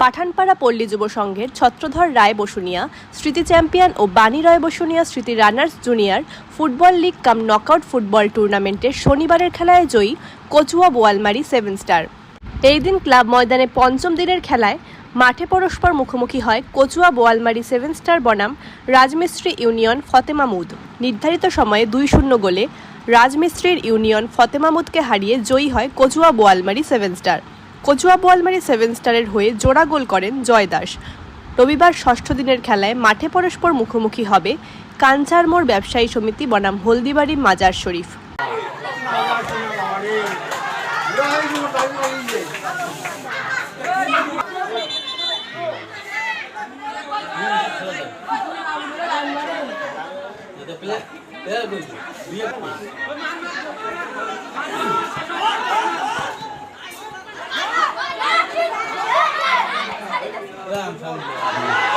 পাঠানপাড়া পল্লী যুব সংঘের ছত্রধর রায় বসুনিয়া, স্মৃতি চ্যাম্পিয়ন ও Bani Roy Basunia, Smriti runners junior, football league cum knockout football টুর্নামেন্টের শনিবারের খেলায় জয়ী কচুয়া বোয়ালমারি সেভেন স্টার। এই দিন ক্লাব ময়দানে পঞ্চম দিনের খেলায় মাঠে পরস্পর মুখোমুখি হয় কচুয়া বোয়ালমারি সেভেন স্টার বনাম রাজমিস্ত্রি ইউনিয়ন ফতেমামুদ নির্ধারিত সময়ে দুই শূন্য গোলে রাজমিস্ত্রির ইউনিয়ন ফতেমামুদকে হারিয়ে জয়ী হয় Kachua Boalmari seven star. Kachua Boalmari seven স্টারের হয়ে জোড়া গোল করেন জয় দাস রবিবার ষষ্ঠ দিনের খেলায় মাঠে পরস্পর মুখোমুখি হবে কাঞ্চারমোড় ব্যবসায়ী সমিতি বনাম হলদিবাড়ি মাজার শরীফ। 不让唱歌